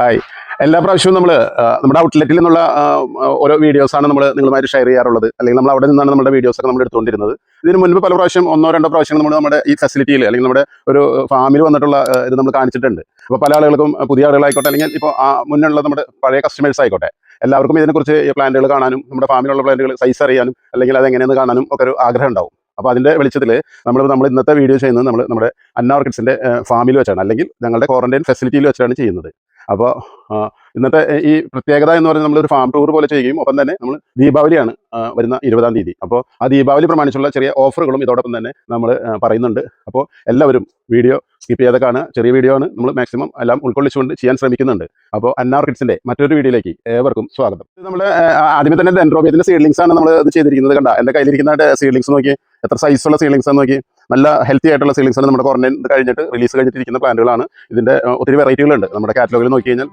Hi. എല്ലാ പ്രാവശ്യവും നമ്മൾ നമ്മുടെ ഔട്ട്ലെറ്റിൽ നിന്നുള്ള ഓരോ വീഡിയോസാണ് നമ്മൾ നിങ്ങളുമായിട്ട് ഷെയർ ചെയ്യാറുള്ളത്. അല്ലെങ്കിൽ നമ്മൾ അവിടെ നിന്നാണ് നമ്മുടെ വീഡിയോസ് ഒക്കെ നമ്മൾ എടുത്തുകൊണ്ടിരുന്നത്. ഇതിന് മുൻപ് പല പ്രാവശ്യം ഒന്നോ രണ്ടോ പ്രാവശ്യം നമ്മൾ നമ്മുടെ ഈ ഫെസിലിറ്റിയിൽ അല്ലെങ്കിൽ നമ്മുടെ ഒരു ഫാമിൽ വന്നിട്ടുള്ള ഇത് നമ്മൾ കാണിച്ചിട്ടുണ്ട്. അപ്പോൾ പല ആളുകൾക്കും പുതിയ ആളുകളായിക്കോട്ടെ അല്ലെങ്കിൽ ഇപ്പോൾ മുന്നുള്ള നമ്മുടെ പഴയ കസ്റ്റമേഴ്സ് ആയിക്കോട്ടെ എല്ലാവർക്കും ഇതിനെക്കുറിച്ച് പ്ലാന്റുകൾ കാണാനും നമ്മുടെ ഫാമിലുള്ള പ്ലാന്റുകൾ സൈസ് അറിയാനും അല്ലെങ്കിൽ അതെങ്ങനെയെന്ന് കാണാനും ഒക്കെ ഒരു ആഗ്രഹം ഉണ്ടാവും. അപ്പോൾ അതിന്റെ വെളിച്ചത്തിൽ നമ്മൾ നമ്മൾ ഇന്നത്തെ വീഡിയോ ചെയ്യുന്നത് നമ്മൾ നമ്മുടെ അന്ന ഓർക്കിഡ്സിന്റെ ഫാമിൽ വെച്ചാണ് അല്ലെങ്കിൽ ഞങ്ങളുടെ ക്വാറന്റൈൻ ഫെസിലിറ്റിയിൽ വെച്ചാണ് ചെയ്യുന്നത്. അപ്പോൾ ഇന്നത്തെ ഈ പ്രത്യേകത എന്ന് പറയുന്നത് നമ്മളൊരു ഫാം ടൂർ പോലെ ചെയ്യുകയും ഒപ്പം തന്നെ നമ്മൾ ദീപാവലിയാണ് വരുന്ന ഇരുപതാം തീയതി. അപ്പോൾ ആ ദീപാവലി പ്രമാണിച്ചുള്ള ചെറിയ ഓഫറുകളും ഇതോടൊപ്പം തന്നെ നമ്മൾ പറയുന്നുണ്ട്. അപ്പോൾ എല്ലാവരും വീഡിയോ സ്കിപ്പ് ചെയ്യാതെ കാണുക. ചെറിയ വീഡിയോ ആണ് നമ്മൾ മാക്സിമം എല്ലാം ഉൾക്കൊള്ളിച്ചുകൊണ്ട് ചെയ്യാൻ ശ്രമിക്കുന്നുണ്ട്. അപ്പോൾ അന്നാർ കിഡ്സിന്റെ മറ്റൊരു വീഡിയോയിലേക്ക് ഏവർക്കും സ്വാഗതം. നമ്മൾ ആദ്യമേ തന്നെ ഡെൻഡ്രോബിയത്തിന്റെ സീഡ്ലിങ്സ് ആണ് നമ്മൾ ഇത് ചെയ്തിരിക്കുന്നത് കണ്ട? എന്റെ കയ്യിലിരിക്കുന്ന സീഡ്ലിങ്സ് നോക്കി എത്ര സൈസുള്ള സീഡ്ലിങ്സ് ആണ് നോക്കി നല്ല ഹെൽത്തി ആയിട്ടുള്ള സീലിംഗ്സ് ആണ് നമ്മുടെ ക്വാറന്റൈൻ കഴിഞ്ഞിട്ട് റിലീസ് കഴിഞ്ഞിട്ടിരിക്കുന്ന പ്ലാന്റുകളാണ് ഇതിന്റെ ഒത്തിരി വെറൈറ്റികളുണ്ട് നമ്മുടെ കാറ്റലോഗിൽ നോക്കി കഴിഞ്ഞാൽ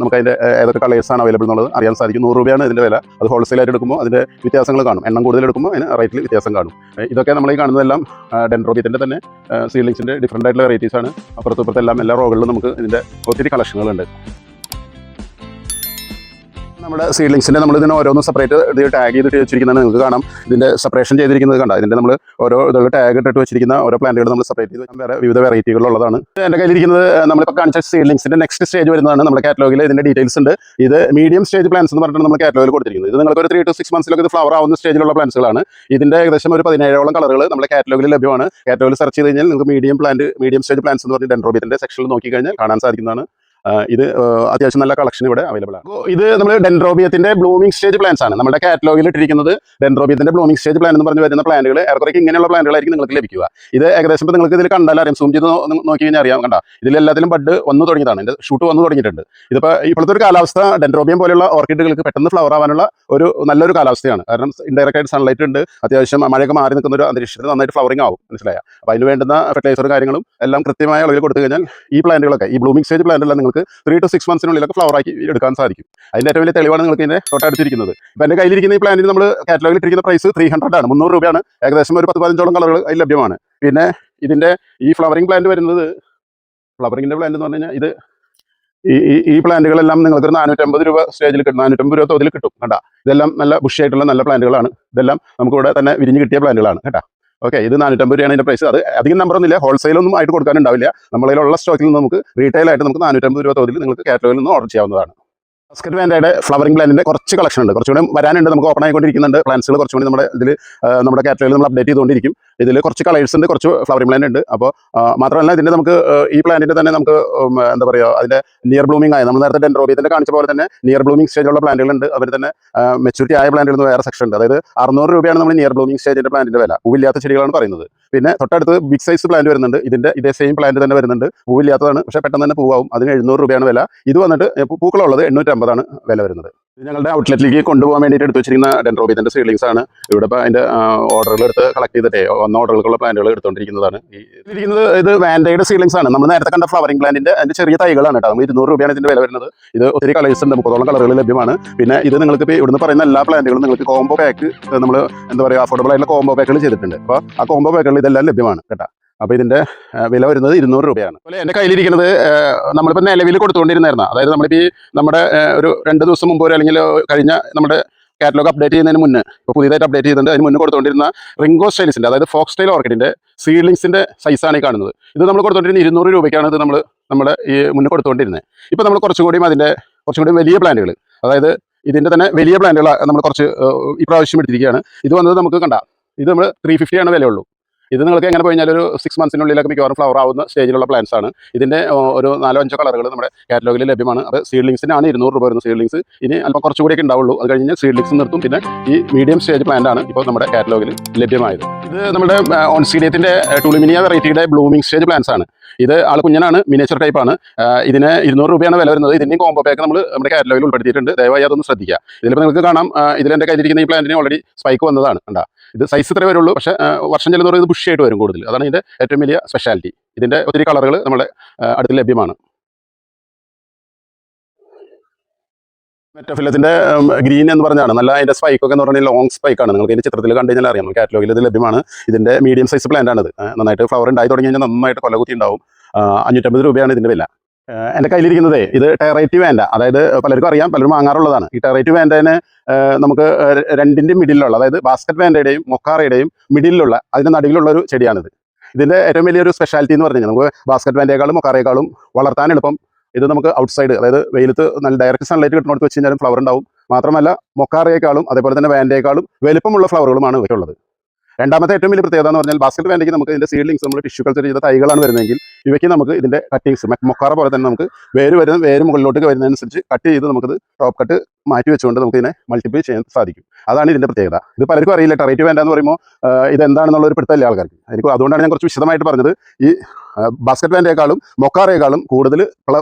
നമുക്ക് അതിന്റെ ഏതൊക്കെ കളേഴ്സ് ആണ് അവൈലബിൾ എന്നുള്ളത് അറിയാൻ സാധിക്കും. നൂറ് രൂപയാണ് ഇതിന്റെ വില. അത് ഹോൾസെയിൽ ആയിട്ട് എടുക്കുമ്പോൾ അതിന്റെ വ്യത്യാസങ്ങൾ കാണും. എണ്ണം കൂടുതൽ എടുക്കുമ്പോൾ അതിന് റേറ്റിൽ വ്യത്യാസം കാണും. ഇതൊക്കെ നമ്മൾ ഈ കാണുന്നതെല്ലാം ഡെൻഡ്രോബിയത്തിന്റെ തന്നെ സീലിംഗ്സിന്റെ ഡിഫറെന്റ് ആയിട്ടുള്ള വെറൈറ്റീസ് ആണ്. അപ്പുറത്തും ഇപ്പുറത്തെല്ലാം എല്ലാ റോകളിലും നമുക്ക് ഇതിന്റെ ഒത്തിരി കളക്ഷനുകളുണ്ട് നമ്മുടെ സീഡ്ലിങ്സിന്റെ നമ്മൾ ഇതിനെ ഓരോന്നും സെപ്പറേറ്റ് ഇത് ടാഗ് ചെയ്തിട്ട് വെച്ചിരിക്കുന്നത് നിങ്ങൾക്ക് കാണാം. ഇതിന്റെ സെപ്പറേഷൻ ചെയ്തിരിക്കുന്നത് കണ്ട? ഇതിന്റെ നമ്മൾ ഓരോ ഇതുള്ള ടാഗ് ഇട്ടിട്ട് വെച്ചിരിക്കുന്ന ഓരോ പ്ലാന്റുകൾ നമ്മൾ സെപ്പറേറ്റ് ചെയ്ത് വേറെ വിവിധ വെറൈറ്റികളുള്ളതാണ് എന്റെ കയ്യിലിരിക്കുന്നത് നമ്മളിപ്പോൾ കാണിച്ച സീഡ്ലിങ്സിന്റെ നെക്സ്റ്റ് സ്റ്റേജ് വരുന്നതാണ് നമ്മുടെ കാറ്റലോഗിൽ ഇതിന്റെ ഡീറ്റെയിൽസ് ഉണ്ട്. ഇത് മീഡിയം സ്റ്റേജ് പ്ലാന്റ്സ് എന്ന് പറഞ്ഞിട്ട് നമ്മൾ കാറ്റലോഗിൽ കൊടുത്തിരിക്കുന്നത്. ഇത് നിങ്ങൾക്ക് ഒരു ത്രീ ടു സിക്സ് മന്ത്സിലൊക്കെ ഇത് ഫ്ലവർ ആവുന്ന സ്റ്റേജിലുള്ള പ്ലാന്റ്സുകളാണ് ഇതിന്റെ ഏകദേശം ഒരു പതിനേഴോളം കളറുകൾ നമ്മുടെ കാറ്റലോഗിൽ ലഭ്യമാണ്. കാറ്റലോഗിൽ സെർച്ച് ചെയ്ത് കഴിഞ്ഞാൽ നിങ്ങൾക്ക് medium plant medium stage plants എന്ന് പറഞ്ഞ് ഡെൻഡ്രോബിയത്തിന്റെ സെക്ഷനിൽ നോക്കി കഴിഞ്ഞാൽ കാണാൻ സാധിക്കുന്നതാണ്. ഇത് അത്യാവശ്യം നല്ല കളക്ഷൻ ഇവിടെ അവൈലബിൾ ആണ്. ഇത് നമ്മൾ ഡെൻഡ്രോബിയത്തിന്റെ ബ്ലൂമിംഗ് സ്റ്റേജ് പ്ലാന്റ്സ് ആണ്. നമ്മുടെ കാറ്റലോഗിൽ ഇട്ടിരിക്കുന്നത് ഡെൻഡ്രോബിയത്തിന്റെ ബ്ലൂമിംഗ് സ്റ്റേജ് പ്ലാൻ എന്ന് പറഞ്ഞ് വരുന്ന പ്ലാന്റുകൾ ഏറെക്കുറെ ഇങ്ങനെയുള്ള പ്ലാന്റുകളായിരിക്കും നിങ്ങൾക്ക് ലഭിക്കുക. ഇത് ഏകദേശം ഇപ്പോൾ നിങ്ങൾക്ക് ഇതിൽ കണ്ടാൽ അറിയാം. സൂം ചെയ്ത് നോക്കി കഴിഞ്ഞാൽ അറിയാം. കണ്ട ഇതിലെല്ലാത്തിലും ബഡ് വന്നു തുടങ്ങിയതാണ്. ഇതിന്റെ ഷൂട്ട് വന്നു തുടങ്ങിയിട്ടുണ്ട്. ഇതിപ്പോൾ ഇപ്പോഴത്തെ ഒരു കാലാവസ്ഥ ഡെൻഡ്രോബിയം പോലെയുള്ള ഓർക്കിഡുകൾക്ക് പെട്ടെന്ന് ഫ്ലവർ ആവാനുള്ള ഒരു നല്ലൊരു കാലാവസ്ഥയാണ്. കാരണം ഇൻഡയറക്റ്റ് ആയിട്ട് സൺലൈറ്റ് ഉണ്ട്. അത്യാവശ്യം മഴയൊക്കെ മാറി നിൽക്കുന്ന ഒരു അന്തരീക്ഷത്തിൽ നന്നായിട്ട് ഫ്ലവറിംഗ് ആവും. മനസ്സിലായ? അപ്പോൾ അതിന് വേണ്ടുന്ന ഫെർട്ടിലൈസറും കാര്യങ്ങളും എല്ലാം കൃത്യമായ അളവിൽ കൊടുത്തു കഴിഞ്ഞാൽ ഈ പ്ലാന്റുകളൊക്കെ ഈ ബ്ലൂമിംഗ് സ്റ്റേജ് പ്ലാന്റെല്ലാം നിങ്ങൾക്ക് ത്രീ ടു സിക്സ് മന്ത്സിനുള്ളിലൊക്കെ ഫ്ലവർ ആക്കി എടുക്കാൻ സാധിക്കും. അതിന്റെ ഏറ്റവും വലിയ തെളിവാണ് നിങ്ങൾക്ക് ഇതിന്റെ തൊട്ടടുത്തിരിക്കുന്നത് ഇപ്പം എന്റെ കയ്യിലിരിക്കുന്ന ഈ പ്ലാന്റിന് നമ്മൾ കാറ്റലോഗിൽ ഇട്ടിരിക്കുന്ന പ്രൈസ് ത്രീ ഹൺഡ്രഡ് ആണ്. മുന്നൂറ് രൂപയാണ്. ഏകദേശം ഒരു പത്ത് പതിനഞ്ചോളം കളറുകൾ അതിൽ ലഭ്യമാണ്. പിന്നെ ഇതിന്റെ ഈ ഫ്ലവറിംഗ് പ്ലാന്റ് വരുന്നത് ഫ്ലവറിംഗിന്റെ പ്ലാന്റ് എന്ന് പറഞ്ഞു കഴിഞ്ഞാൽ ഇത് ഈ ഈ- പ്ലാന്റുകളെല്ലാം നിങ്ങൾക്ക് നാനൂറ്റമ്പത് രൂപ സ്റ്റേജിൽ കിട്ടും. നാനൂറ്റമ്പത് രൂപ തോതിൽ കിട്ടും. കേട്ടാ ഇതെല്ലാം നല്ല ബുഷ് ആയിട്ടുള്ള നല്ല പ്ലാന്റുകളാണ് ഇതെല്ലാം നമുക്കിവിടെ തന്നെ വിരിഞ്ഞ് കിട്ടിയ പ്ലാന്റുകളാണ് കേട്ടാ? ഓക്കെ ഇത് നാനൂറ്റമ്പത് രൂപയാണ് ഇതിന്റെ പ്രൈസ് അത് അധികം നമ്പർ ഒന്നുമില്ല. ഹോൾസെയിൽ ഒന്നും ആയിട്ട് കൊടുക്കാനുണ്ടാവില്ല. നമ്മളിലുള്ള സ്റ്റോക്കിൽ നിന്ന് നമുക്ക് റീറ്റെയിൽ ആയിട്ട് നമുക്ക് നാനൂറ്റമ്പത് രൂപ തോതിൽ നിങ്ങൾക്ക് കാറ്റലോഗിൽ നിന്ന് ഓർഡർ ചെയ്യാവുന്നതാണ്. ബാസ്കറ്റ് വാൻഡയുടെ ഫ്ലവറിംഗ് പ്ലാന്റിന്റെ കുറച്ച് കളക്ഷൻ ഉണ്ട്. കുറച്ചുകൂടി വരാനുണ്ട് നമുക്ക് ഓപ്പൺ ആയിക്കൊണ്ടിരിക്കുന്നുണ്ട്. പ്ലാന്റ്സുകൾ കുറച്ചുകൂടി നമ്മുടെ ഇതിൽ നമ്മുടെ കാറ്റലോഗിൽ നമ്മൾ അപ്ഡേറ്റ് ചെയ്തുകൊണ്ടിരിക്കും. ഇതിൽ കുറച്ച് കളേഴ്സ് ഉണ്ട് കുറച്ച് ഫ്ലവറിംഗ് പ്ലാന്റ് ഉണ്ട്. അപ്പോൾ മാത്രമല്ല ഇതിന്റെ നമുക്ക് ഈ പ്ലാന്റിന്റെ തന്നെ നമുക്ക് എന്താ പറയുക അതിന്റെ നിയർ ബ്ലൂമിംഗ് ആയ നമ്മൾ നേരത്തെ ഡെൻഡ്രോബിയത്തിന്റെ കാണിച്ച പോലെ തന്നെ നിയർ ബ്ലൂമിംഗ് സ്റ്റേജിലുള്ള പ്ലാന്റുകളുണ്ട് അവർ തന്നെ മെച്ചൂരിറ്റി ആയ പ്ലാന്റുകൾ വേറെ സെക്ഷൻ ഉണ്ട്. അതായത് അറുന്നൂറ് രൂപയാണ് നമ്മൾ നിയർ ബ്ലൂമിംഗ് സ്റ്റേജിന്റെ പ്ലാന്റിന്റെ വില. പൂവില്ലാത്ത ചെടികളാണ് പറയുന്നത്. പിന്നെ തൊട്ടടുത്ത് ബിഗ് സൈസ് പ്ലാന്റ് വരുന്നുണ്ട്. ഇതിന്റെ ഇതേ സെയിം പ്ലാന്റ് തന്നെ വരുന്നുണ്ട്. പൂവില്ലാത്തതാണ് പക്ഷേ പെട്ടെന്ന് തന്നെ പൂവാകും അതിന് എഴുന്നൂറ് രൂപയാണ് വില. ഇത് വന്നിട്ട് പൂക്കളുള്ളത് എണ്ണൂറ്റമ്പതാണ് വില വരുന്നത്. ഞങ്ങളുടെ ഔട്ട്ലെറ്റിലേക്ക് കൊണ്ടുപോകാൻ വേണ്ടിയിട്ട് എടുത്ത് വെച്ചിരിക്കുന്ന ഡെൻഡ്രോബിയത്തിന്റെ സീഡ്ലിങ്സ് ആണ്. ഇവിടെ ഇപ്പോൾ അതിന്റെ ഓർഡറുകൾ എടുത്ത് കളക്ട് ചെയ്തിട്ടേ വന്ന ഓർഡറുകളുള്ള പ്ലാന്റുകൾ എടുത്തുകൊണ്ടിരിക്കുന്നതാണ് ഇരിക്കുന്നത് ഇത് വാൻഡയുടെ സീഡ്ലിങ്സ് ആണ്. നമ്മൾ നേരത്തെ കണ്ട ഫ്ലവറിംഗ് പ്ലാന്റിന്റെ അതിന്റെ ചെറിയ തൈകളാണ് കേട്ടോ. നമ്മൾ ഇരുന്നൂറ് രൂപയാണ് ഇതിന്റെ വില വരുന്നത്. ഇത് ഒത്തിരി കളേഴ്സ് ഉണ്ട്. മുപ്പതോളം കളറുകൾ ലഭ്യമാണ്. പിന്നെ ഇത് നിങ്ങൾക്ക് ഇപ്പോൾ ഇവിടുന്ന് പറയുന്ന എല്ലാ പ്ലാന്റുകളും നിങ്ങൾക്ക് കോംബോ പാക്ക് നമ്മൾ എന്താ പറയുക അഫോർഡബിൾ ആയിട്ടുള്ള കോംബോ പാക്കുകൾ ചെയ്തിട്ടുണ്ട്. അപ്പോൾ ആ കോംബോ പാക്കുകൾ ഇതെല്ലാം ലഭ്യമാണ് കേട്ടോ. അപ്പോൾ ഇതിന്റെ വില വരുന്നത് ഇരുന്നൂറ് രൂപയാണ്. അതുപോലെ എന്റെ കയ്യിലിരിക്കുന്നത് നമ്മളിപ്പോൾ നിലവിൽ കൊടുത്തുകൊണ്ടിരുന്നായിരുന്നു. അതായത് നമ്മളിപ്പോൾ ഈ നമ്മുടെ ഒരു രണ്ട് ദിവസം മുമ്പ് ഒരു അല്ലെങ്കിൽ കഴിഞ്ഞ നമ്മുടെ കാറ്റലോഗ് അപ്ഡേറ്റ് ചെയ്യുന്നതിന് മുന്നേ ഇപ്പോൾ പുതിയതായിട്ട് അപ്ഡേറ്റ് ചെയ്തിട്ടുണ്ട്. അതിന് മുന്നേ കൊടുത്തുകൊണ്ടിരുന്ന റിംഗോ സ്റ്റൈലിസിന്റെ അതായത് ഫോക്സ് സ്റ്റൈൽ ഓർക്കിഡിന്റെ സീഡ്ലിങ്സിന്റെ സൈസാണ് ഈ കാണുന്നത്. ഇത് നമ്മൾ കൊടുത്തുകൊണ്ടിരുന്ന ഇരുന്നൂറ് രൂപയ്ക്കാണ് ഇത് നമ്മൾ നമ്മുടെ ഈ മുന്നേ കൊടുത്തുകൊണ്ടിരുന്നത് ഇപ്പോൾ നമ്മൾ കുറച്ചും കൂടിയും അതിന്റെ കുറച്ചും കൂടി വലിയ പ്ലാന്റുകൾ അതായത് ഇതിന്റെ തന്നെ വലിയ പ്ലാന്റുകൾ നമ്മൾ കുറച്ച് ഇപ്രാവശ്യം എടുത്തിരിക്കുകയാണ്. ഇത് വന്നത് നമുക്ക് കണ്ട ഇത് നമ്മൾ ത്രീ ഫിഫ്റ്റിയാണ് വിലയുള്ളൂ. ഇത് നിങ്ങൾക്ക് എങ്ങനെ പോയി കഴിഞ്ഞാൽ ഒരു സിക്സ് മന്ത്സിനുള്ളിലൊക്കെ മിക്കവാറും ഫ്ലവർ ആവുന്ന സ്റ്റേജിലുള്ള പ്ലാന്റ്സ് ആണ്. ഇതിന്റെ ഒരു നാലോ അഞ്ചോ കളറുകൾ നമ്മുടെ കാറ്റലോഗിൽ ലഭ്യമാണ്. അപ്പോൾ സീഡ്ലിങ്സിനാണ് ഇരുന്നൂറ് രൂപ വരുന്നത് സീഡ്ലിങ്സ് ഇനി അല്പം കുറച്ചുകൂടിയൊക്കെ ഉണ്ടാവുള്ളൂ. അത് കഴിഞ്ഞ് സീഡ്ലിങ്സ് നിർത്തും. പിന്നെ ഈ മീഡിയം സ്റ്റേജ് പ്ലാന്റ് ആണ് ഇപ്പോൾ നമ്മുടെ കാറ്റലോഗിൽ ലഭ്യമായത്. ഇത് നമ്മുടെ ഓൺസീഡിയത്തിന്റെ ടൂളിമിനിയ വെറൈറ്റിയുടെ ബ്ലൂമിംഗ് സ്റ്റേജ് പ്ലാന്റ്സ് ആണ്. ഇത് ആൾ കുഞ്ഞനാണ് മിനേച്ചർ ആണ്. ഇതിന് ഇരുന്നൂറ് രൂപയാണ് വില വരുന്നത്. ഇതിന്റെയും കോംബോ പാക്ക് നമ്മൾ നമ്മുടെ കാറ്റലോഗിൽ ഉൾപ്പെടുത്തിയിട്ടുണ്ട്. ദയവായി അതൊന്ന് ശ്രദ്ധിക്കുക. ഇതിലിപ്പോൾ നിങ്ങൾക്ക് കാണാം ഇതിൽ ഇതിലെന്റെ കയ്യിലിരിക്കുന്ന ഈ പ്ലാന്റിന് ഓൾറെഡി സ്പൈക്ക് വന്നതാണ്. കണ്ടാ? ഇത് സൈസ് ഇത്രേ വരുള്ളൂ. പക്ഷേ വർഷം ചെല്ലുന്നവർ ഇത് ബുഷിയായിട്ട് വരും കൂടുതൽ. അതാണ് ഇതിന്റെ ഏറ്റവും വലിയ സ്പെഷ്യാലിറ്റി ഇതിന്റെ ഒത്തിരി കളറുകൾ നമ്മുടെ അടുത്ത് ലഭ്യമാണ്. മെറ്റോഫിലത്തിന്റെ ഗ്രീൻ എന്ന് പറഞ്ഞാണ്. നല്ല അതിന്റെ സ്പൈക്ക് ഒക്കെ എന്ന് പറഞ്ഞാൽ ലോങ് സ്പൈക്കാണ് നിങ്ങൾക്ക് ഇതിന്റെ ചിത്രത്തിൽ കണ്ടു കഴിഞ്ഞാൽ അറിയാം. കാറ്റലോഗിൽ ഇത് ലഭ്യമാണ്. ഇതിന്റെ മീഡിയം സൈസ് പ്ലാന്റ് ആ, നന്നായിട്ട് ഫ്ലവർ ഉണ്ടായി തുടങ്ങി കഴിഞ്ഞാൽ നന്നായിട്ട് കൊലകുത്തി ഉണ്ടാവും. അഞ്ഞൂറ്റമ്പത് രൂപയാണ് ഇതിന്റെ വില. എന്റെ കയ്യിലിരിക്കുന്നത് ഇത് ടെറേറ്റ് വേണ്ട അതായത് പലർക്കും അറിയാം പലരും വാങ്ങാറുള്ളതാണ്. ഈ ടെറേറ്റ് വേണ്ടതിന് നമുക്ക് രണ്ടിന്റെ മിഡിലുള്ള അതായത് ബാസ്ക്കറ്റ് വേണ്ടയുടെയും മൊക്കാറയുടെയും മിഡിലുള്ള അതിന്റെ നടുവിലുള്ള ഒരു ചെടിയാണിത്. ഇതിന്റെ ഏറ്റവും വലിയൊരു സ്പെഷ്യാലിറ്റി എന്ന് പറഞ്ഞു കഴിഞ്ഞാൽ നമുക്ക് ബാസ്ക്കറ്റ് വേണ്ടയേക്കാളും മൊക്കാറയേക്കാളും വളർത്താൻ എളുപ്പം. ഇത് നമുക്ക് ഔട്ട്സൈഡ് അതായത് വെയിലത്ത് നല്ല ഡയറക്റ്റ് സൺലൈറ്റ് കിട്ടുന്നിടത്ത് വെച്ച് കഴിഞ്ഞാലും ഫ്ലവർ ഉണ്ടാവും. മാത്രമല്ല മൊക്കാറയേക്കാളും അതേപോലെ തന്നെ വേണ്ടയേക്കാളും വലുപ്പമുള്ള ഫ്ലവറുകളുമാണ് ഇവയ്ക്കുള്ളത് രണ്ടാമത്തെ ഏറ്റവും വലിയ പ്രത്യേകത എന്ന് പറഞ്ഞാൽ ബാസ്കറ്റ് വേണ്ടയ്ക്ക് നമുക്ക് ഇതിന്റെ സീഡ്ലിങ്സ് നമ്മൾ ടിഷ്യൂ കൾച്ചർ ചെയ്ത തൈകളാണ് വരുന്നതെങ്കിൽ ഇവയ്ക്ക് നമുക്ക് ഇതിന്റെ കട്ടിങ്സ് മൊക്കാറ പോലെ തന്നെ നമുക്ക് വേര് വരുന്ന വേര് മുകളിലോട്ട് വരുന്നതനുസരിച്ച് കട്ട് ചെയ്ത് നമുക്കത് ടോപ്പ് കട്ട് മാറ്റി വെച്ചുകൊണ്ട് നമുക്ക് ഇതിനെ മൾട്ടിപ്ലൈ ചെയ്യാൻ സാധിക്കും. അതാണ് ഇതിന്റെ പ്രത്യേകത. ഇത് പലർക്കും അറിയില്ല ടെറേറ്റ് വേണ്ട എന്ന് പറയുമ്പോൾ ഇത് എന്താണെന്നുള്ള ഒരു പിടുത്തമില്ല ആൾക്കാർക്ക്. എനിക്ക് അതുകൊണ്ടാണ് ഞാൻ കുറച്ച് വിശദമായിട്ട് പറഞ്ഞത്. ഈ ബാസ്ക്കറ്റ് വേണ്ടേക്കാളും മൊക്കാറേക്കാളും കൂടുതൽ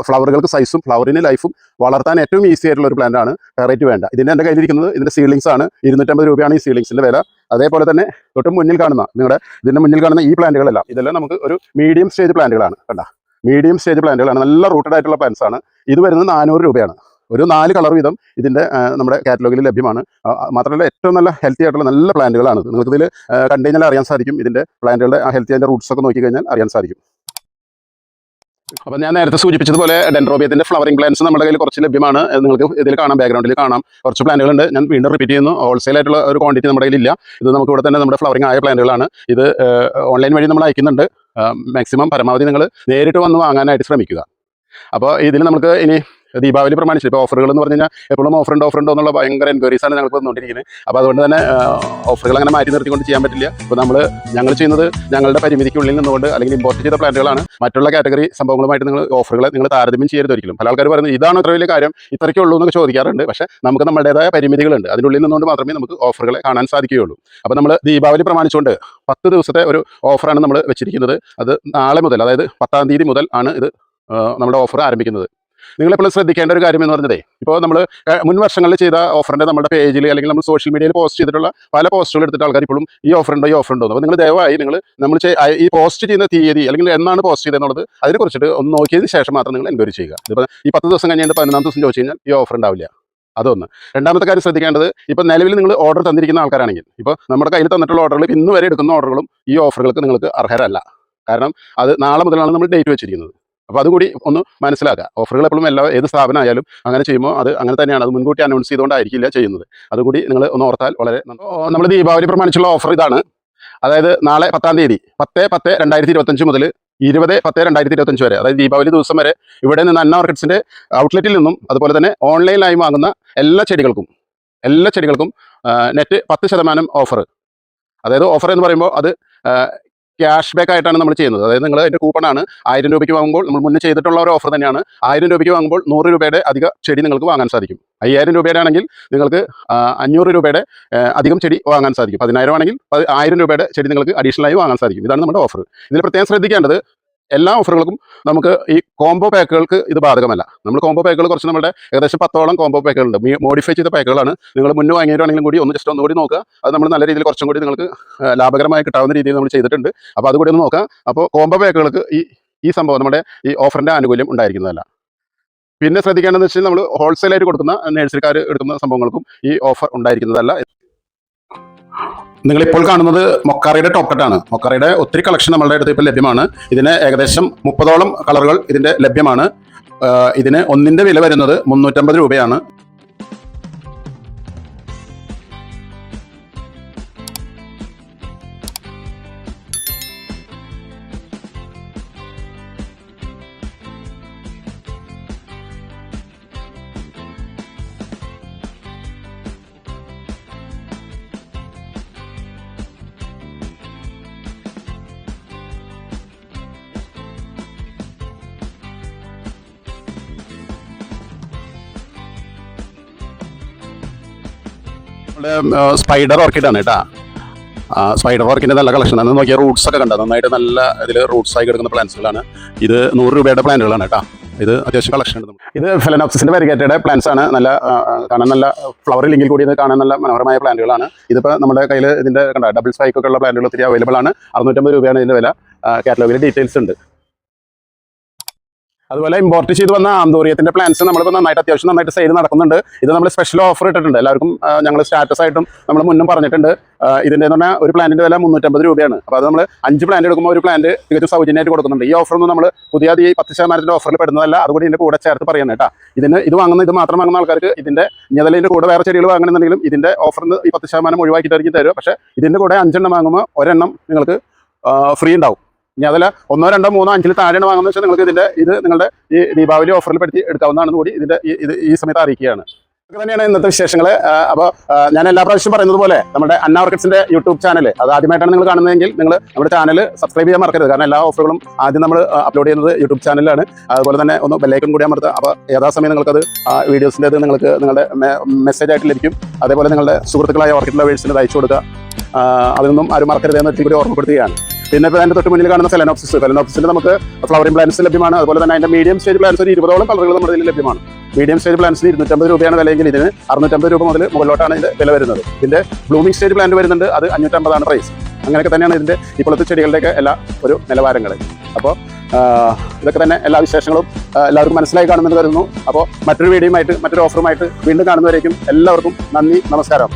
ഫ്ലവറുകൾക്ക് സൈസും ഫ്ലവറിന് ലൈഫും വളർത്താൻ ഏറ്റവും ഈസി ആയിട്ടുള്ള ഒരു പ്ലാന്റാണ് ടെറേറ്റ് വേണ്ട. ഇതിന്റെ എന്റെ കയ്യിലിരിക്കുന്നത് ഇതിന്റെ സീലിങ്സ് ആണ്. ഇരുന്നൂറ്റമ്പത് രൂപയാണ് ഈ സീലിങ്സിന്റെ വില. അതേപോലെ തന്നെ തൊട്ട് മുന്നിൽ കാണുന്ന നിങ്ങളുടെ ഇതിന്റെ മുന്നിൽ കാണുന്ന ഈ പ്ലാന്റുകളെല്ലാം ഇതെല്ലാം നമുക്ക് ഒരു മീഡിയം സ്റ്റേജ് പ്ലാന്റുകളാണ് കണ്ട. മീഡിയം സ്റ്റേജ് പ്ലാന്റുകളാണ്. നല്ല റൂട്ടഡ് ആയിട്ടുള്ള പ്ലാന്റ്സ് ആണ്. ഇത് വരുന്നത് നാനൂറ് രൂപയാണ്. ഒരു നാല് കളർ വീതം ഇതിന്റെ നമ്മുടെ കാറ്റലോഗിൽ ലഭ്യമാണ്. മാത്രമല്ല ഏറ്റവും നല്ല ഹെൽത്തി ആയിട്ടുള്ള നല്ല പ്ലാന്റുകളാണ് നിങ്ങൾക്ക് ഇതിൽ കണ്ടുകഴിഞ്ഞാൽ അറിയാൻ സാധിക്കും. ഇതിന്റെ പ്ലാന്റുകളുടെ ഹെൽത്തി അതിന്റെ റൂട്ട്സ് ഒക്കെ നോക്കി കഴിഞ്ഞാൽ അറിയാൻ സാധിക്കും. അപ്പോൾ ഞാൻ നേരത്തെ സൂചിപ്പിച്ചതുപോലെ ഡെൻഡ്രോബിയത്തിന്റെ ഫ്ലവറിംഗ് പ്ലാന്റ്സ് നമ്മുടെ കയ്യിൽ കുറച്ച് ലഭ്യമാണ്. നിങ്ങൾക്ക് ഇതിൽ കാണാം ബാക്ക്ഗ്രൗണ്ടിൽ കാണാം. കുറച്ച് പ്ലാന്റുകളുണ്ട് ഞാൻ വീണ്ടും റിപ്പീറ്റ് ചെയ്യുന്നു. ഹോൾസെയിൽ ആയിട്ടുള്ള ഒരു ക്വാണ്ടിറ്റി നമ്മുടെ കയ്യിൽ ഇല്ല ഇത് നമുക്ക് ഇവിടെ തന്നെ നമ്മുടെ ഫ്ലവറിംഗ് ആയ പ്ലാന്റുകളാണ് ഇത് ഓൺലൈൻ വഴി നമ്മൾ അയക്കുന്നുണ്ട്. മാക്സിമം പരമാവധി നിങ്ങൾ നേരിട്ട് വന്ന് വാങ്ങാനായിട്ട് ശ്രമിക്കുക. അപ്പോൾ ഇതിൽ നമുക്ക് ഇനി ദീപാവലി പ്രമാണിച്ച് ഇപ്പോൾ ഓഫറുകൾ എന്ന് പറഞ്ഞു കഴിഞ്ഞാൽ എപ്പോഴും ഓഫർ ഉണ്ട് ഓഫർ ഉണ്ടോ എന്നുള്ള ഭയങ്കര എൻക്വയറീസ് ആണ് ഞങ്ങൾക്ക് വന്നുകൊണ്ടിരിക്കുന്നത്. അപ്പോൾ അതുകൊണ്ട് തന്നെ ഓഫറുകൾ അങ്ങനെ മാറ്റി നിർത്തിക്കൊണ്ട് ചെയ്യാൻ പറ്റില്ല. അപ്പോൾ നമ്മൾ ഞങ്ങൾ ചെയ്യുന്നത് ഞങ്ങളുടെ പരിമിതിക്കുള്ളിൽ നിന്നുകൊണ്ട് അല്ലെങ്കിൽ ഇമ്പോർട്ട് ചെയ്ത പ്ലാന്റുകളാണ് മറ്റുള്ള കാറ്റഗറി സംഭവങ്ങളുമായിട്ട് നിങ്ങൾ ഓഫറുകൾ നിങ്ങൾ താരതമ്യം ചെയ്യരുത് ഒരിക്കലും. പല ആൾക്കാർ പറയുന്നത് ഇതാണ് അത്ര വലിയ കാര്യം ഇത്രയ്ക്കേ ഉള്ളൂ എന്നൊക്കെ ചോദിക്കാറുണ്ട്. പക്ഷേ നമുക്ക് നമ്മുടേതായ പരിമിതികളുണ്ട്. അതിനുള്ളിൽ നിന്നുകൊണ്ട് മാത്രമേ നമുക്ക് ഓഫറുകളെ കാണാൻ സാധിക്കുകയുള്ളൂ. അപ്പോൾ നമ്മൾ ദീപാവലി പ്രമാണിച്ചുകൊണ്ട് പത്ത് ദിവസത്തെ ഒരു ഓഫറാണ് നമ്മൾ വെച്ചിരിക്കുന്നത്. അത് നാളെ മുതൽ അതായത് പത്താം തീയതി മുതൽ ആണ് ഇത് നമ്മുടെ ഓഫർ ആരംഭിക്കുന്നത്. നിങ്ങളെപ്പോഴും ശ്രദ്ധിക്കേണ്ട ഒരു കാര്യം എന്ന് പറഞ്ഞതേ ഇപ്പോൾ നമ്മൾ മുൻ വർഷങ്ങളിൽ ചെയ്ത ഓഫറിന്റെ നമ്മുടെ പേജിൽ അല്ലെങ്കിൽ നമ്മൾ സോഷ്യൽ മീഡിയയിൽ പോസ്റ്റ് ചെയ്തിട്ടുള്ള പല പോസ്റ്റുകൾ എടുത്തിട്ട് ആൾക്കാർ ഇപ്പോഴും ഈ ഓഫർ ഉണ്ടോ ഈ ഓഫർ ഉണ്ടോ അപ്പോൾ നിങ്ങൾ ദയവായി നിങ്ങൾ നമ്മൾ ഈ പോസ്റ്റ് ചെയ്യുന്ന തീയതി അല്ലെങ്കിൽ എന്നാണ് പോസ്റ്റ് ചെയ്തെന്നുള്ളത് അതിനെക്കുറിച്ചിട്ട് ഒന്ന് നോക്കിയതിന് ശേഷം മാത്രം നിങ്ങൾ എൻക്വയറി ചെയ്യുക. ഇപ്പോൾ ഈ പത്ത് ദിവസം കഴിഞ്ഞിട്ട് പതിനൊന്നാം ദിവസം ചോദിച്ചു കഴിഞ്ഞാൽ ഈ ഓഫർ ഉണ്ടാവില്ല. അതൊന്ന്. രണ്ടാമത്തെ കാര്യം ശ്രദ്ധിക്കേണ്ടത് ഇപ്പോൾ നിലവിൽ നിങ്ങൾ ഓർഡർ തന്നിരിക്കുന്ന ആൾക്കാരാണെങ്കിൽ ഇപ്പോൾ നമ്മുടെ കയ്യിൽ തന്നിട്ടുള്ള ഓർഡറുകൾ ഇന്ന് വരെ എടുക്കുന്ന ഓർഡറുകളും ഈ ഓഫറുകൾക്ക് നിങ്ങൾക്ക് അർഹരല്ല. കാരണം അത് നാളെ മുതലാണ് നമ്മൾ ഡേറ്റ് വെച്ചിരിക്കുന്നത്. അപ്പോൾ അതുകൂടി ഒന്ന് മനസ്സിലാക്കുക. ഓഫറുകൾ എപ്പോഴും എല്ലാ ഏത് സ്ഥാപനമായാലും അങ്ങനെ ചെയ്യുമ്പോൾ അത് അങ്ങനെ തന്നെയാണ്. അത് മുൻകൂട്ടി അനൗൺസ് ചെയ്തുകൊണ്ടായിരിക്കില്ല ചെയ്യുന്നത്. അതുകൂടി നിങ്ങൾ ഒന്ന് ഓർത്താൽ വളരെ നമ്മൾ ദീപാവലി പ്രമാണിച്ചുള്ള ഓഫർ ഇതാണ്. അതായത് നാളെ പത്താം തീയതി പത്ത് പത്ത് രണ്ടായിരത്തി ഇരുപത്തഞ്ച് മുതൽ ഇരുപത് പത്ത് രണ്ടായിരത്തി ഇരുപത്തഞ്ച് വരെ അതായത് ദീപാവലി ദിവസം വരെ ഇവിടെ നിന്ന് അന്ന മാർക്കറ്റ്സിന്റെ ഔട്ട്ലെറ്റിൽ നിന്നും അതുപോലെ തന്നെ ഓൺലൈനിലായി വാങ്ങുന്ന എല്ലാ ചെടികൾക്കും എല്ലാ ചെടികൾക്കും നെറ്റ് പത്ത് ശതമാനം ഓഫർ അതായത് ഓഫർ എന്ന് പറയുമ്പോൾ അത് ക്യാഷ് ബാക്ക് ആയിട്ടാണ് നമ്മൾ ചെയ്യുന്നത്. അതായത് നിങ്ങൾ അതിന്റെ ആണ് ആയിരം രൂപയ്ക്ക് വാങ്ങുമ്പോൾ നമ്മൾ മുന്നേ ചെയ്തിട്ടുള്ള ഒരു ഓഫർ തന്നെയാണ്. ആയിരം രൂപയ്ക്ക് വാങ്ങുമ്പോൾ നൂറ് രൂപയുടെ അധിക ചെടി നിങ്ങൾക്ക് വാങ്ങാൻ സാധിക്കും. അയ്യായിരം രൂപയുടെ ആണെങ്കിൽ നിങ്ങൾക്ക് അഞ്ഞൂറ് രൂപയുടെ അധികം ചെടി വാങ്ങാൻ സാധിക്കും. പതിനായിരം ആണെങ്കിൽ ആയിരം രൂപയുടെ ചെടി നിങ്ങൾക്ക് അഡീഷണലായി വാങ്ങാൻ സാധിക്കും. ഇതാണ് നമ്മുടെ ഓഫർ ഇതിൽ പ്രത്യേകം ശ്രദ്ധിക്കേണ്ടത് എല്ലാ ഓഫറുകൾക്കും നമുക്ക് ഈ കോംബോ പാക്കുകൾക്ക് ഇത് ബാധകമല്ല. നമ്മൾ കോംബോ പാക്കുകൾ കുറച്ച് നമ്മുടെ ഏകദേശം പത്തോളം കോംബോ പാക്കുകളുണ്ട് മോഡിഫൈ ചെയ്ത പാക്കുകളാണ് നിങ്ങൾ മുന്നേ വാങ്ങിയവരാണെങ്കിലും കൂടി ഒന്ന് ജസ്റ്റ് ഒന്നുകൂടി നോക്കുക. അത് നമ്മൾ നല്ല രീതിയിൽ കുറച്ചും കൂടി നിങ്ങൾക്ക് ലാഭകരമായി കിട്ടാവുന്ന രീതിയിൽ നമ്മൾ ചെയ്തിട്ടുണ്ട്. അപ്പോൾ അതുകൂടി ഒന്ന് നോക്കാം. അപ്പോൾ കോംബോ പാക്കുകൾക്ക് ഈ ഈ സംഭവം നമ്മുടെ ഈ ഓഫറിന്റെ ആനുകൂല്യം ഉണ്ടായിരിക്കുന്നതല്ല. പിന്നെ ശ്രദ്ധിക്കേണ്ടതെന്ന് വെച്ചാൽ നമ്മൾ ഹോൾസെയിലായിട്ട് കൊടുക്കുന്ന നേഴ്സറിക്കാർ എടുക്കുന്ന സംഭവങ്ങൾക്കും ഈ ഓഫർ ഉണ്ടായിരിക്കുന്നതല്ല. നിങ്ങളിപ്പോൾ കാണുന്നത് മൊക്കാറയുടെ ടോപ്പ് കട്ടാണ് മൊക്കാറയുടെ ഒത്തിരി കളക്ഷൻ നമ്മളുടെ അടുത്ത് ഇപ്പോൾ ലഭ്യമാണ്. ഇതിന് ഏകദേശം മുപ്പതോളം കളറുകൾ ഇതിന്റെ ലഭ്യമാണ്. ഇതിന് ഒന്നിന്റെ വില വരുന്നത് മുന്നൂറ്റമ്പത് രൂപയാണ്. നമ്മുടെ സ്പൈഡർ ഓർക്കിഡാണ് കേട്ടാ. സ്പൈഡർ വർക്കിന്റെ നല്ല കളക്ഷനാണ് നോക്കിയ റൂട്ട്സ് ഒക്കെ കണ്ടത് നന്നായിട്ട് നല്ല ഇതിൽ റൂട്ട്സ് ആയി കിടക്കുന്ന പ്ലാന്റ്സുകളാണ് ഇത് നൂറ് രൂപയുടെ പ്ലാന്റുകളാണ് കേട്ടോ. ഇത് അത്യാവശ്യം കളക്ഷൻ ഉണ്ട് ഇത് ഫെലനോപ്സിന്റെ വെരിഗേറ്റഡ് പ്ലാന്റ്സ് ആണ്. നല്ല കാണാൻ നല്ല ഫ്ലവർ ഇല്ലെങ്കിൽ കൂടി ഇത് കാണാൻ നല്ല മനോഹരമായ പ്ലാന്റുകളാണ് ഇതിപ്പോൾ നമ്മുടെ കയ്യിൽ ഇതിന്റെ കണ്ട ഡബിൾ സ്പൈക്കൊക്കെ ഉള്ള പ്ലാന്റുകൾ ഒത്തിരി അവൈലബിൾ ആണ്. അറുന്നൂറ്റമ്പത് രൂപയാണ് ഇതിന്റെ വില. കാറ്റലോഗിൽ ഡീറ്റെയിൽസ് ഉണ്ട്. അതുപോലെ ഇമ്പോർട്ട് ചെയ്ത് വന്ന ആന്തോറിയത്തിന്റെ പ്ലാൻസ് നമ്മളിപ്പോൾ നന്നായിട്ട് അത്യാവശ്യം നന്നായിട്ട് സെയിൽ നടക്കുന്നുണ്ട്. ഇത് നമ്മൾ സ്പെഷ്യൽ ഓഫർ ഇട്ടിട്ടുണ്ട്. എല്ലാവർക്കും ഞങ്ങൾ സ്റ്റാറ്റസ് ആയിട്ടും നമ്മൾ മുന്നും പറഞ്ഞിട്ടുണ്ട്. ഇതിന്റെ എന്ന് പറഞ്ഞാൽ ഒരു പ്ലാന്റിന്റെ വില മുന്നൂറ്റമ്പത് രൂപയാണ്. അപ്പോൾ അത് നമ്മൾ അഞ്ച് പ്ലാന്റ് എടുക്കുമ്പോൾ ഒരു പ്ലാന്റ് തികച്ചും സൗജന്യമായിട്ട് കൊടുക്കുന്നുണ്ട്. ഈ ഓഫർ ഒന്നും നമ്മൾ പുതിയ ഈ പത്ത് ശതമാനത്തിന്റെ ഓഫറിൽ പെടുന്നതല്ല. അതുകൂടി ഇതിന്റെ കൂടെ ചേർത്ത് പറയുന്നത് കേട്ടോ. ഇതിന് ഇത് വാങ്ങുന്ന ഇത് മാത്രം വാങ്ങുന്ന ആൾക്കാർക്ക് ഇതിന്റെ ഞതലിന്റെ കൂടെ വേറെ ചെടികൾ വാങ്ങണമെന്നുണ്ടെങ്കിലും ഇതിന്റെ ഓഫറിൽ ഈ പത്ത് ശതമാനം ഒഴിവാക്കിയിട്ടായിരിക്കും തരും പക്ഷേ ഇതിന്റെ കൂടെ അഞ്ചെണ്ണം വാങ്ങുമ്പോൾ ഒരെണ്ണം നിങ്ങൾക്ക് ഫ്രീ ഉണ്ടാവും. ഇനി അതല്ല ഒന്നോ രണ്ടോ മൂന്നോ അഞ്ചിൽ താഴെയാണ് വാങ്ങുന്നത് വെച്ചാൽ നിങ്ങൾക്ക് ഇതിന്റെ ഇത് നിങ്ങളുടെ ഈ ദീപാവലി ഓഫറിൽ പെടുത്തി എടുക്കാവുന്നതാണെന്ന് കൂടി ഇതിന്റെ ഈ- ഇത് ഈ സമയത്ത് അറിയിക്കുകയാണ്. ഇതൊക്കെ തന്നെയാണ് ഇന്നത്തെ വിശേഷങ്ങൾ അപ്പോൾ ഞാൻ എല്ലാ പ്രാവശ്യം പറയുന്നത് പോലെ നമ്മുടെ അന്ന ഓർക്കിഡ്സിന്റെ യൂട്യൂബ് ചാനൽ അത് ആദ്യമായിട്ടാണ് നിങ്ങൾ കാണുന്നതെങ്കിൽ നിങ്ങൾ നമ്മുടെ ചാനൽ സബ്സ്ക്രൈബ് ചെയ്യാൻ മറക്കരുത്. കാരണം എല്ലാ ഓഫറുകളും ആദ്യം നമ്മൾ അപ്ലോഡ് ചെയ്യുന്നത് യൂട്യൂബ് ചാനലിലാണ്. അതുപോലെ തന്നെ ഒന്ന് ബെല്ലൈക്കൺ കൂടി അമർത്തുക അപ്പോൾ യഥാസമയം നിങ്ങൾക്കത് വീഡിയോസിന്റെ അത് നിങ്ങൾക്ക് നിങ്ങളുടെ മെസ്സേജ് ആയിട്ട് ലഭിക്കും. അതേപോലെ നിങ്ങളുടെ സുഹൃത്തുക്കളായ ഓർക്കിഡ് ലവേഴ്സിന് അയച്ചു കൊടുക്കുക. അതിനൊന്നും അതൊന്നും ആരും മറക്കരുത് എന്ന് കൂടി ഓർമ്മപ്പെടുത്തുകയാണ്. പിന്നെ അതിന്റെ തൊട്ട് മുന്നിൽ കാണുന്ന സെലനോപ്സിസ് സെലനോപ്സിൽ നമുക്ക് ഫ്ലവറിംഗ് പ്ലാന്റ്സ് ലഭ്യമാണ്. അതുപോലെ തന്നെ അതിന്റെ മീഡിയം സ്റ്റേജ് പ്ലാന്റ്സ് ഒരു ഇരുപതോളം കളറുകൾ നമ്മുടെ ഇതിൽ ലഭ്യമാണ്. മീഡിയം സ്റ്റേജ് പ്ലാന്റ്സിന് ഇരുന്നൂറ്റമ്പത് രൂപയാണ് വിലയെങ്കിൽ ഇതിന് അറുന്നൂറ്റമ്പത് രൂപ മുതൽ മുകളിലോട്ടാണ് ഇതിന്റെ വില വരുന്നത്. ഇതിന്റെ ബ്ലൂമിംഗ് സ്റ്റേജ് പ്ലാന്റ് വരുന്നുണ്ട്. അത് അഞ്ഞൂറ്റമ്പതാണ് പ്രൈസ് അങ്ങനെയൊക്കെ തന്നെയാണ് ഇതിന്റെ ഇപ്പോഴത്തെ ചെടികളുടെയൊക്കെ എല്ലാ ഒരു നിലവാരങ്ങൾ അപ്പോൾ ഇതൊക്കെ തന്നെ എല്ലാ വിശേഷങ്ങളും എല്ലാവർക്കും മനസ്സിലായി കാണുമെന്ന് കരുതുന്നു. അപ്പോൾ മറ്റൊരു വീഡിയോയുമായിട്ട് മറ്റൊരു ഓഫറുമായിട്ട് വീണ്ടും കാണുന്നവരേക്കും എല്ലാവർക്കും നന്ദി നമസ്കാരം.